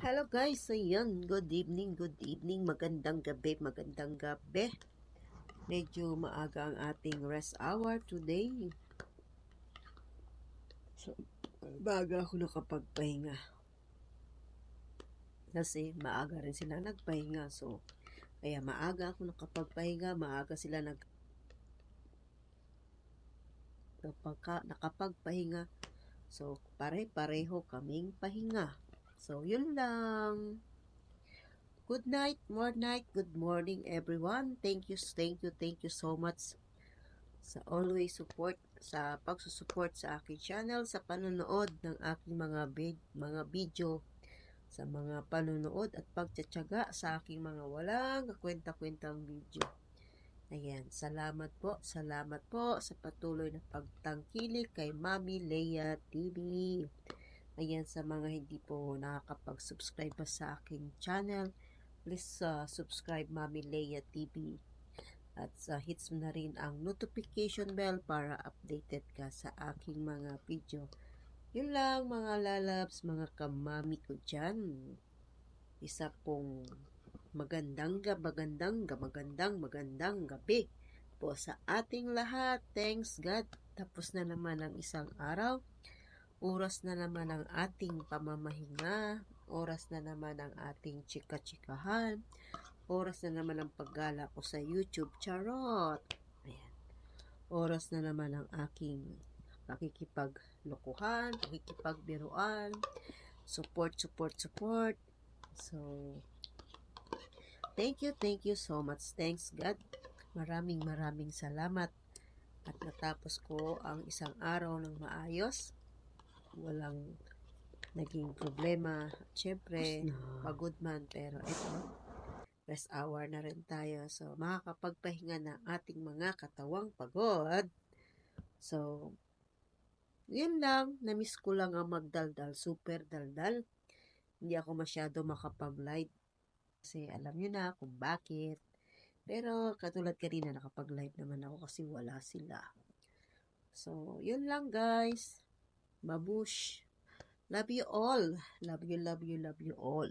Hello guys, ayan, good evening, good evening, magandang gabi, magandang gabi. Medyo maaga ang ating rest hour today. So, baga ako nakapagpahinga. Kasi maaga rin sila nagpahinga, so kaya maaga ako nakapagpahinga, maaga sila nag nakapagpahinga. So, pare-pareho kaming pahinga. So, yun lang. Good night, more night, good morning everyone. Thank you, thank you, thank you so much sa always support, sa pagsusupport sa aking channel, sa panonood ng aking mga vid- mga video, sa mga panonood at pagtsatsaga sa aking mga walang kakwenta-kwentang video. Ayan, salamat po, salamat po sa patuloy na pagtangkilik kay Mami Leia TV. Ayan, sa mga hindi po nakakapag-subscribe pa sa aking channel, please uh, subscribe Mami Leia TV. At sa hits na rin ang notification bell para updated ka sa aking mga video. Yun lang mga lalabs, mga kamami ko dyan. Isa pong magandang ga, magandang ga, magandang, magandang gabi po sa ating lahat. Thanks God. Tapos na naman ang isang araw. Oras na naman ang ating pamamahinga. Oras na naman ang ating chika-chikahan. Oras na naman ang paggala ko sa YouTube. Charot! Ayan. Oras na naman ang aking pakikipaglokohan, pakikipagbiruan, support, support, support. So, thank you, thank you so much. Thanks God. Maraming maraming salamat. At natapos ko ang isang araw ng maayos. Walang naging problema. At syempre, pagod man. Pero ito, rest hour na rin tayo. So, makakapagpahinga na ating mga katawang pagod. So, yun lang. Namiss ko lang ang magdaldal. Super daldal. Hindi ako masyado makapag-live. Kasi alam nyo na kung bakit. Pero katulad kanina nakapag-live naman ako kasi wala sila. So, yun lang guys. Mabush. Love you all. Love you, love you, love you all.